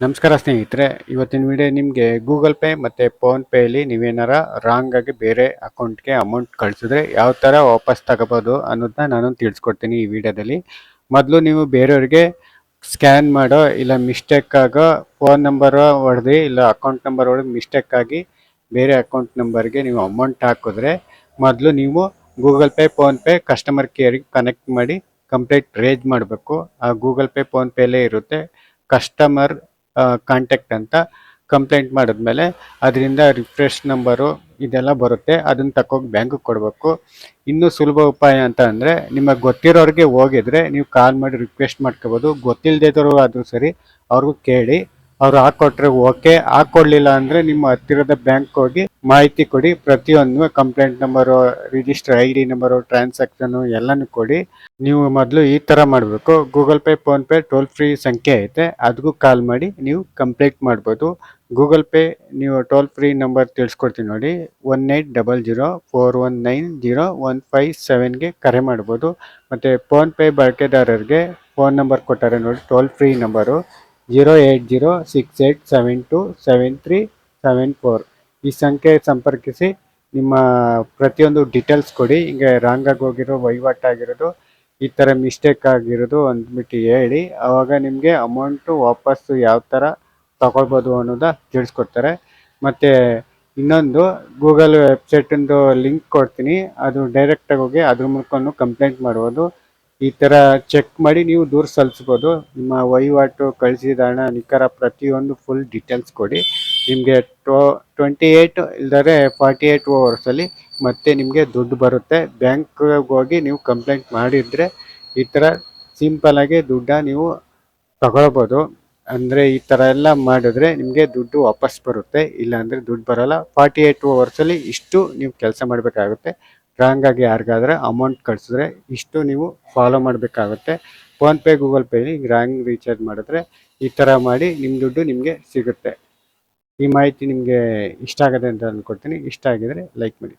ನಮಸ್ಕಾರ ಸ್ನೇಹಿತರೆ, ಇವತ್ತಿನ ವಿಡಿಯೋ ನಿಮಗೆ ಗೂಗಲ್ ಪೇ ಮತ್ತು ಫೋನ್ಪೇಲಿ ನೀವೇನಾರ ರಾಂಗ್ ಆಗಿ ಬೇರೆ ಅಕೌಂಟ್ಗೆ ಅಮೌಂಟ್ ಕಳಿಸಿದ್ರೆ ಯಾವ ಥರ ವಾಪಸ್ ತಗೋಬೋದು ಅನ್ನೋದನ್ನ ನಾನು ತಿಳಿಸ್ಕೊಡ್ತೀನಿ ಈ ವಿಡಿಯೋದಲ್ಲಿ. ಮೊದಲು ನೀವು ಬೇರೆಯವ್ರಿಗೆ ಸ್ಕ್ಯಾನ್ ಮಾಡೋ ಇಲ್ಲ ಮಿಸ್ಟೇಕ್ ಆಗೋ ಫೋನ್ ನಂಬರ್ ಹೊಡೆದು ಇಲ್ಲ ಅಕೌಂಟ್ ನಂಬರ್ ಹೊಡೆದು ಮಿಸ್ಟೇಕ್ ಆಗಿ ಬೇರೆ ಅಕೌಂಟ್ ನಂಬರ್ಗೆ ನೀವು ಅಮೌಂಟ್ ಹಾಕಿದ್ರೆ ಮೊದಲು ನೀವು ಗೂಗಲ್ ಪೇ ಫೋನ್ಪೇ ಕಸ್ಟಮರ್ ಕೇರಿಗೆ ಕನೆಕ್ಟ್ ಮಾಡಿ ಕಂಪ್ಲೇಂಟ್ ರೇಜ್ ಮಾಡಬೇಕು. ಆ ಗೂಗಲ್ ಪೇ ಫೋನ್ಪೇಲೇ ಇರುತ್ತೆ. ಕಸ್ಟಮರ್ ಕಾಂಟ್ಯಾಕ್ಟ್ ಅಂತ ಕಂಪ್ಲೇಂಟ್ ಮಾಡಿದ್ಮೇಲೆ ಅದರಿಂದ ರಿಫ್ರೆಶ್ ನಂಬರು ಇದೆಲ್ಲ ಬರುತ್ತೆ. ಅದನ್ನು ತಕ್ಕೋಗಿ ಬ್ಯಾಂಕಿಗೆ ಕೊಡಬೇಕು. ಇನ್ನೂ ಸುಲಭ ಉಪಾಯ ಅಂತ ಅಂದರೆ ನಿಮಗೆ ಗೊತ್ತಿರೋರಿಗೆ ಹೋಗಿದ್ರೆ ನೀವು ಕಾಲ್ ಮಾಡಿ ರಿಕ್ವೆಸ್ಟ್ ಮಾಡ್ಕೋಬೋದು. ಗೊತ್ತಿಲ್ಲದಿದ್ರು ಆದರೂ ಸರಿ ಅವ್ರಿಗೂ ಕೇಳಿ. ಅವ್ರು ಹಾಕೊಟ್ರೆ ಓಕೆ ಹಾಕೊಡ್ಲಿಲ್ಲ ಅಂದ್ರೆ ನಿಮ್ಮ ಹತ್ತಿರದ ಬ್ಯಾಂಕ್ ಹೋಗಿ ಮಾಹಿತಿ ಕೊಡಿ. ಪ್ರತಿಯೊಂದು complaint number register I D number transaction ಎಲ್ಲಾನು ಕೊಡಿ. ನೀವು ಮೊದಲು ಈ ತರ ಮಾಡಬೇಕು. Google Pay PhonePe toll free ಸಂಖ್ಯೆ ಐತೆ. ಅದಕ್ಕೂ ಕಾಲ್ ಮಾಡಿ ನೀವು ಕಂಪ್ಲೇಂಟ್ ಮಾಡ್ಬೋದು. ಗೂಗಲ್ ಪೇ ನೀವು ಟೋಲ್ ಫ್ರೀ ನಂಬರ್ ತಿಳಿಸ್ಕೊಡ್ತೀನಿ ನೋಡಿ. One eight double zero four one nine zero one five ಸೆವೆನ್ಗೆ ಕರೆ ಮಾಡ್ಬೋದು. ಮತ್ತು ಫೋನ್ಪೇ ಬಳಕೆದಾರರಿಗೆ ಫೋನ್ ನಂಬರ್ ಕೊಟ್ಟಾರೆ ನೋಡಿ. Toll free number zero eight zero six eight seven two seven three seven four. ಈ ಸಂಖ್ಯೆ ಸಂಪರ್ಕಿಸಿ ನಿಮ್ಮ ಪ್ರತಿಯೊಂದು ಡೀಟೇಲ್ಸ್ ಕೊಡಿ. ಹಿಂಗೆ ರಾಂಗ್ ಆಗಿ ಹೋಗಿರೋ ವಹಿವಾಟಾಗಿರೋದು ಈ ಥರ ಮಿಸ್ಟೇಕ್ ಆಗಿರೋದು ಅಂದ್ಬಿಟ್ಟು ಹೇಳಿ. ಆವಾಗ ನಿಮಗೆ ಅಮೌಂಟು ವಾಪಸ್ಸು ಯಾವ ಥರ ತಗೊಳ್ಬೋದು ಅನ್ನೋದ ತಿಳಿಸ್ಕೊಡ್ತಾರೆ. ಮತ್ತು ಇನ್ನೊಂದು ಗೂಗಲ್ ವೆಬ್ಸೈಟಿಂದು ಲಿಂಕ್ ಕೊಡ್ತೀನಿ. ಅದು ಡೈರೆಕ್ಟಾಗಿ ಹೋಗಿ ಅದ್ರ ಮೂಲಕನೂ ಕಂಪ್ಲೇಂಟ್ ಮಾಡ್ಬೋದು. ಈ ಥರ ಚೆಕ್ ಮಾಡಿ ನೀವು ದೂರ ಸಲ್ಲಿಸ್ಬೋದು. ನಿಮ್ಮ ವಹಿವಾಟು ಕಳಿಸಿದ ಹಣ ನಿಖರ ಪ್ರತಿಯೊಂದು ಫುಲ್ ಡೀಟೇಲ್ಸ್ ಕೊಡಿ. ನಿಮಗೆ ಟೋ ಟ್ವೆಂಟಿ ಏಯ್ಟ್ ಇಲ್ದರೆ ಫಾರ್ಟಿ ಏಯ್ಟ್ ಅವರ್ಸಲ್ಲಿ ಮತ್ತೆ ನಿಮಗೆ ದುಡ್ಡು ಬರುತ್ತೆ. ಬ್ಯಾಂಕ್ಗೆ ಹೋಗಿ ನೀವು ಕಂಪ್ಲೇಂಟ್ ಮಾಡಿದರೆ ಈ ಥರ ಸಿಂಪಲಾಗಿ ದುಡ್ಡ ನೀವು ತಗೊಳ್ಬೋದು. ಅಂದರೆ ಈ ಥರ ಎಲ್ಲ ಮಾಡಿದ್ರೆ ನಿಮಗೆ ದುಡ್ಡು ವಾಪಸ್ ಬರುತ್ತೆ. ಇಲ್ಲಾಂದರೆ ದುಡ್ಡು ಬರೋಲ್ಲ. ಫಾರ್ಟಿ ಏಯ್ಟ್ ಅವರ್ಸಲ್ಲಿ ಇಷ್ಟು ನೀವು ಕೆಲಸ ಮಾಡಬೇಕಾಗುತ್ತೆ. ರಾಂಗ್ ಆಗಿ ಯಾರಿಗಾದ್ರೆ ಅಮೌಂಟ್ ಕಳ್ಸಿದ್ರೆ ಇಷ್ಟು ನೀವು ಫಾಲೋ ಮಾಡಬೇಕಾಗುತ್ತೆ. ಫೋನ್ಪೇ ಗೂಗಲ್ ಪೇಲಿ ರಾಂಗ್ ರೀಚಾರ್ಜ್ ಮಾಡಿದ್ರೆ ಈ ಥರ ಮಾಡಿ ನಿಮ್ಮ ದುಡ್ಡು ನಿಮಗೆ ಸಿಗುತ್ತೆ. ಈ ಮಾಹಿತಿ ನಿಮಗೆ ಇಷ್ಟ ಆಗದೆ ಅಂತ ಅಂದ್ಕೊಡ್ತೀನಿ ಇಷ್ಟ ಆಗಿದರೆ ಲೈಕ್ ಮಾಡಿ.